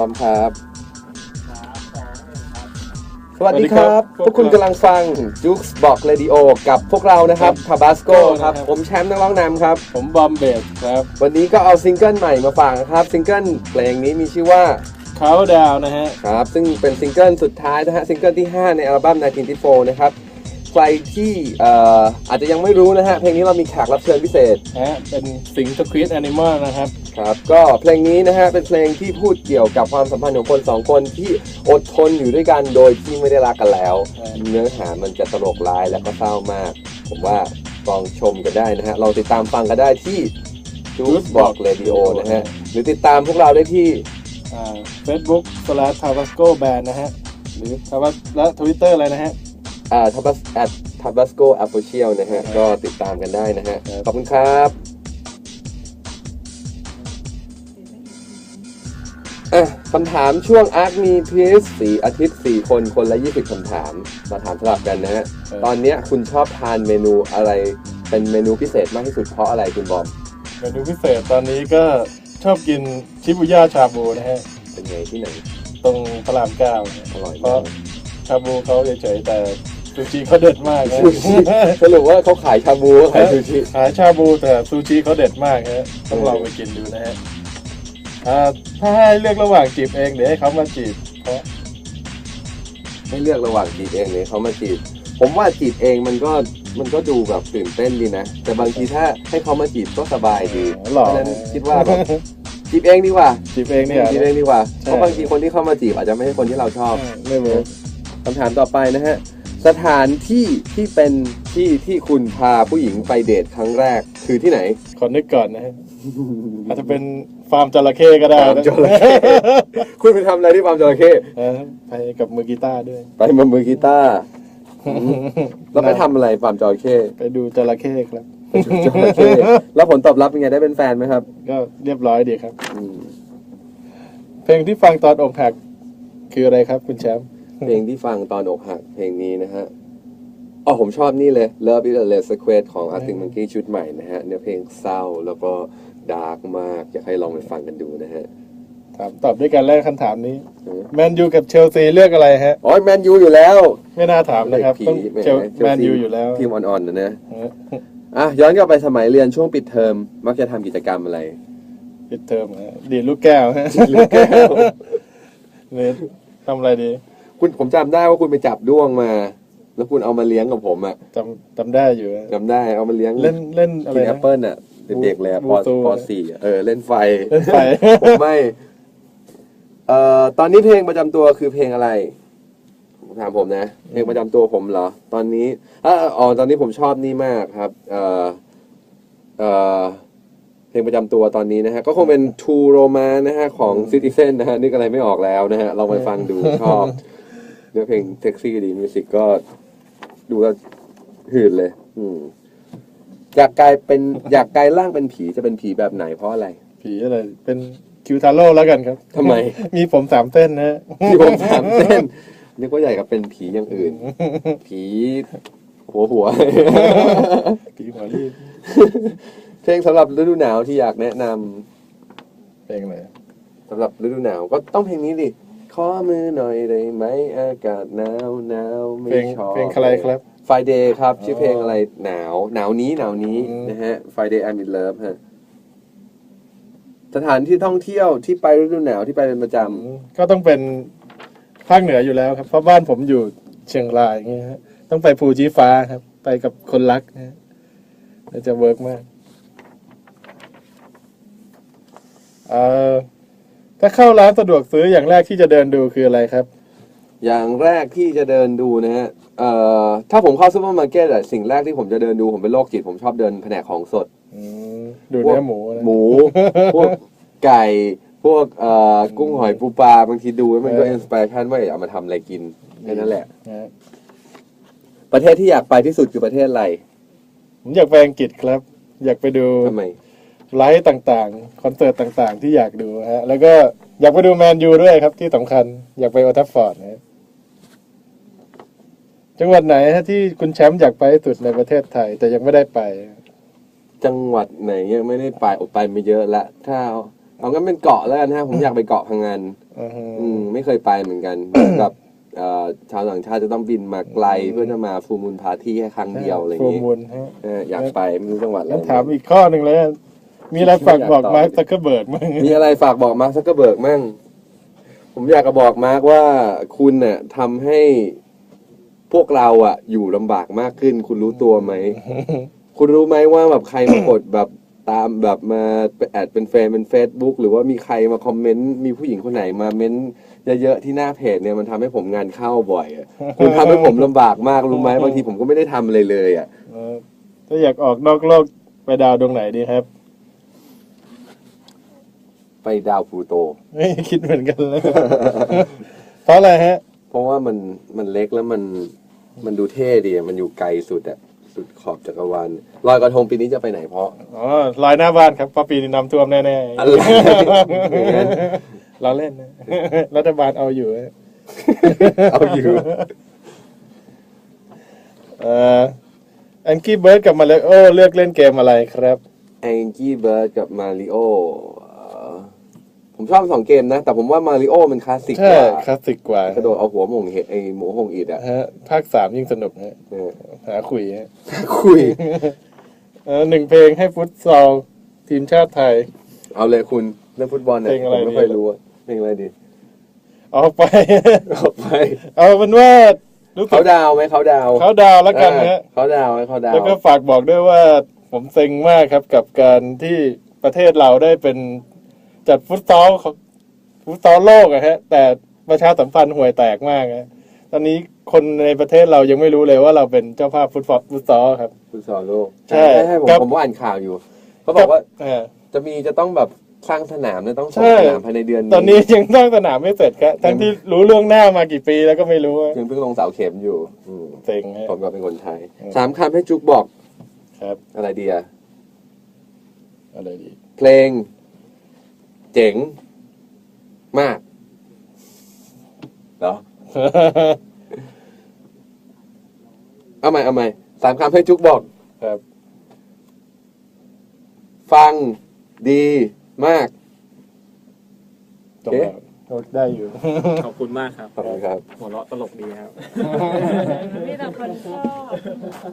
ร้อมครับ สวัสดีครับ สวัสดีครับพวกคุณกำลังฟังจุ๊กบอกเรดิโอกับพวกเรานะครับทาบาสโกครับนะครับ ผมแชมป์นักร้องนำครับ ผมบอมเบสครับวันนี้ก็เอาซิงเกิลใหม่มาฝากนะครับ ซิงเกิลเพลงนี้มีชื่อว่าเขาดาวนะฮะ ครับ ซึ่งเป็นซิงเกิลสุดท้ายนะฮะ ซิงเกิลที่ 5 ในอัลบั้ม1994นะครับ ใครที่เอ่ออาจจะยังไม่รู้นะฮะ เพลงนี้เรามีแขกรับเชิญพิเศษนะฮะ เป็นสิงสควิตแอนิมอลนะครับ ครับก็เพลงนี้นะฮะเป็นเพลงที่พูดเกี่ยวกับความสัมพันธ์ของคนสองคนที่อดทนอยู่ด้วยกันโดยที่ไม่ได้รักกันแล้วใช่เนื้อหามันจะตลกร้ายและก็เศร้ามาก ผมว่าลองชมกันได้นะฮะเราติดตามฟังกันได้ที่ Juice Box Radio นะฮะหรือติดตามพวกเราได้ที่อ่า Facebook slash Tabasco Band นะฮะหรือ Tabas และ Twitter อะไรนะฮะอ่า Tabas at Tabasco Official นะฮะก็ติดตามกันได้นะฮะครับขอบคุณครับ คำถามช่วงอาร์ตมีพีซสี่อาทิตย์สี่คนคนละ 20คำถาม มาถามสลับกันนะฮะ ตอนเนี้ยคุณชอบทานเมนูอะไรเป็นเมนูพิเศษมากที่สุดเพราะอะไรคุณบอม เมนูพิเศษตอนนี้ก็ชอบกินชิบุย่าชาบูนะฮะ เป็นไงที่ไหน ตรงพระรามเก้าเนี่ยอร่อยเพมาราะกชาบูเขาเฉยๆแต่ซูชิเขาเด็ดมากนะ ซูชิสรุปว่าเขาขายชาบูเขาขายซูชิขายชาบูแต่ซูชิเขาเด็ดมากฮะต้องลองไปกินดูนะฮะ อ่าถ้าให้เลือกระหว่างจีบเองเดี๋ยวให้เขามาจีบเพราะไม่เลือกระหว่างจีบเองเลยเขามาจีบ ผมว่าจีบเองมันก็มันก็ดูแบบตื่นเต้นดีนะ แต่บางทีถ้าให้เขามาจีบก็สบายดีเพหล่อราะฉะนั้นคิดว่าแบบจีบเองดีกว่าจีบเองเนี่ย จีบเองดีกว่าใช่ เพราะบางทีคนที่เข้ามาจีบอาจจะไม่ใช่คนที่เราชอบไม่เวิร์กคำถามต่อไปนะฮะ สถานที่ที่เป็น ที่ที่คุณพาผู้หญิงไปเดทครั้งแรกคือที่ไหน ขอนึกก่อนนะฮะอาจจะเป็นฟาร์มจระเข้ก็ได้ฟาร์มนะจระเข้ คุณไปทำอะไรที่ฟาร์มจระเข้เออไปกับมือกีตาร์ด้วย ไปมามือกีตาร์แล้วไปทำอะไรฟาร์มจระเข้ไปดูจระเข้ครับจระเข้แล้วผลตอบรับเป็นไงได้เป็นแฟนไหมครับก็เรียบร้อยดีครับ อืมเพลงที่ฟังตอนอกหักคืออะไรครับ คุณแชมป์เพลงที่ฟังตอนอกหักเพลงนี้นะฮะ อ๋อผมชอบนี่เลย Love is a Less Secret ของ Arctic Monkey ชุดใหม่นะฮะเนื้อเพลงเศร้าแล้วก็ดาร์กมาก อยากให้ลองไปฟังกันดูนะฮะ ถามตอบด้วยกันแรกคำถามนี้เออแมนยูกับเชลซีเลือกอะไรฮะอ๋อแมนยูอยู่แล้วไม่น่าถามนะครับผีต้องแหมเชลเชลแมนซียูอยู่แล้วทีมอ่อนๆนะนะเอออะย้อนกลับไปสมัยเรียนช่วงปิดเทอมมักจะทำกิจกรรมอะไร ปิดเทอมฮะดีดลูกแก้วฮะลูกแก้ว เนี่ยทำอะไรดี คุณผมจำได้ว่าคุณไปจับด้วงมา แล้วคุณเอามาเลี้ยงกับผมอะจำจำได้อยู่ฮะจำได้เอามาเลี้ยงเล่นเล่นอะไรกินแอนะ ปเปิลอะเด็กๆเลยอะปบูซู ปสี่อะเออเล่นไฟ เล่นไฟ ผมไม่ เอ่อ ตอนนี้เพลงประจำตัวคือเพลงอะไร ถามผมนะ เพลงประจำตัวผมเหรอ ตอนนี้อ่าอ๋อ ตอนนี้ผมชอบนี่มากครับ เอ่อ เอ่อ เพลงประจำตัวตอนนี้นะฮะ ก็คงเป็น True Romance นะฮะ ของ Citizen นะฮะ นึกอะไรไม่ออกแล้วนะฮะ ลองไปฟังดู ชอบ เนื้อเพลงเซ็กซี่ดีมิวสิกก็ดูแล้วหืดเลย อืมอยากกลายเป็นอยากกลายร่างเป็นผีจะเป็นผีแบบไหนเพราะอะไร ผีอะไร เป็นคิวทาโร่แล้วกันครับ ทำไม มีผมสามเส้นนะฮะที่ผมถามเส้นนึกว่าใหญ่กับเป็นผีอย่างอื่น ผีหัวหัว ผีหัวรีบเพลงสำหรับฤดูหนาวที่อยากแนะนำเพลงอะไร สำหรับฤดูหนาวก็ต้องเพลงนี้ดิ ขอมือหน่อยได้ไหมอากาศหนาวหนาวไม่เพลงชอบเพลงใครครับไฟเดย์ครับ ชื่ออเพลงอะไรหนาวหนาวนี้หนาวนี้อืมนะฮะ Friday I'm in love ฮะสถานที่ท่องเที่ยวที่ไปฤดูหนาวที่ไปเป็นประจก็ต้องเป็นภาคเหนืออยู่แล้วครับ เพราะบ้านผมอยู่เชียงรายอย่างเงี้ยฮะต้องไปภูชีฟ้าครับ ไปกับคนรักนะฮะแล้วจะเวิร์กมากเอ่อ ถ้าเข้าร้านสะดวกซื้ออย่างแรกที่จะเดินดูคืออะไรครับำอย่างแรกที่จะเดินดูนะฮะเอ่อถ้าผมเข้าซูเปอร์มาร์เก็ตอะสิ่งแรกที่ผมจะเดินดูผมเป็นโรคจิตผมชอบเดินแผนกของสด อืมดูเนื้อหมูนะหมู พวกไก่ พวกเอ่อกุ้งหอยปูปลาบางทีดูแล้วมันก็เอออินสปิเรชันว่าอยากเอามาทำอะไรกินแค่นั้นแหละ นะฮะประเทศที่อยากไปที่สุดคือประเทศอะไรผมอยากไปอังกฤษครับ อยากไปดูทำไม ไลฟ์ต่างๆ คอนเสิร์ตต่างๆ ที่อยากดูฮะ แล้วก็อยากไปดูแมนยูด้วยครับที่สำคัญอยากไปโอทัฟฟอร์ดนะฮะจังหวัดไหนฮะที่คุณแชมป์อยากไปที่สุดในประเทศไทย แต่ยังไม่ได้ไป จังหวัดไหนยังไม่ได้ไปอดไปไม่เยอะละถ้าเอาเอางั้นเป็นเกาะแล้วกันฮะผมอยากไปเกาะพังงานออือฮึอืมไม่เคยไปเหมือนกันเหมือนกับเอ่อชาวต่างชาติจะต้องบินมาไกลเพื่อจะมาฟูมูลพาร์ตี้แค่ครั้งเดียวอะไรอย่างฟูงี้มูลฮะเอออยากไปไม่รู้จังหวัดอะไรแล้วถามอีกข้อหนึ่งเลย มีอะไรฝากบอกมาร์คซักเกอร์เบิร์กมั้งมีอะไรฝากบอกมาร์คซักเกอร์เบิร์กมั่ง ผมอยากจะบอกมาร์คว่าคุณเนี่ยทำให้พวกเราอะอยู่ลำบากมากขึ้น คุณรู้ตัวไหม คุณรู้ไหมว่าแบบใครมากดแบบตามแบบมาแอดเป็นเฟซเป็นเฟซบุ๊กหรือว่ามีใครมาคอมเมนต์มีผู้หญิงคนไหนมาเม้นต์เยอะๆที่หน้าเพจเนี่ยมันทำให้ผมงานเข้าบ่อยอะคุณทำให้ผมลำบากมากรู้ไหมบางทีผมก็ไม่ได้ทำอะไรเลยอะ เออถ้าอยากออกนอกโลกไปดาวดวงไหนดีครับ ไปดาวพลูโต ไม่คิดเหมือนกันเลย เพราะอะไรฮะ เพราะว่ามันมันเล็กแล้วมันมันดูเท่ดีอะมันอยู่ไกลสุดอะสุดขอบจักรวาลลอยกระทงปีนี้จะไปไหนเพราะอ๋อลอยหน้าบ้านครับเพราะปีนี้น้ำท่วมแน่อะไรอย่างนั้นๆเราเล่นนะ รัฐบาลเอาอยู่ฮะเอาอยู่ เอ่อแองกี้เบิร์ดกับมาเลโอเลือกเล่นเกมอะไรครับ แองกี้เบิร์ดกับมาริโอ ผมชอบสองเกมนะ แต่ผมว่ามาริโอมันคลาสสิกกใช่ว่าคลาสสิกกว่ากระโดดเอาหัวหมงเห็ดไอหมูหงอิดอะฮะภาคสามยิ่งสนุกฮะเออหาคุยฮะคุย เออหนึ่งเพลงให้ฟุตซอลทีมชาติไทย เอาเลยคุณเรื่องฟุตบอลเนี่ยเพลงอะไรผมไม่ดีค่อยรู้อะเพลงอะไรดีเอาไป เอาไปเอาเป็นว่ารู้สึเขากดาวไหมเขาดาวเขาดาวแล้วกันฮะเออเขาดาวไหมเขาดาวแล้วก็ฝากบอกด้วยว่าผมเซ็งมากครับกับการที่ประเทศเราได้เป็น จัดฟุตซอลของฟุตซอลโลกอะฮะ แต่ประชาสัมพันธ์ห่วยแตกมากฮะตอนนี้คนในประเทศเรายังไม่รู้เลยว่าเราเป็นเจ้าภาพฟุตซอลฟุตซอลครับ ฟุตซอลโลกใช่ใช่ผมครับ ผมว่าอ่านข่าวอยู่เขาบอกว่าเออ จะมีจะต้องแบบสร้างสนามเนี่ยต้องส่งใช่สนามภายในเดือนตอนนี้ยังสร้างสนามไม่เสร็จครับทั้งที่รู้เรื่องหน้ามากี่ปีแล้วก็ไม่รู้อะยังเพิ่งลงเสาเข็มอยู่อืมเซ็งฮะ ผมก็เป็นคนไทยอืม สามคำให้จุกบอกครับ อะไรดีอะอะไรดี เพลง เจ๋งมากเหรอเอาใหม่เอาใหม่สามคำให้จุกบอกครับ ฟังดีมากตรงแล้วได้อยู่ ขอบคุณมากครับ ขอบคุณครับ หัวเราะตลกดีครับมีแต่คนชอบ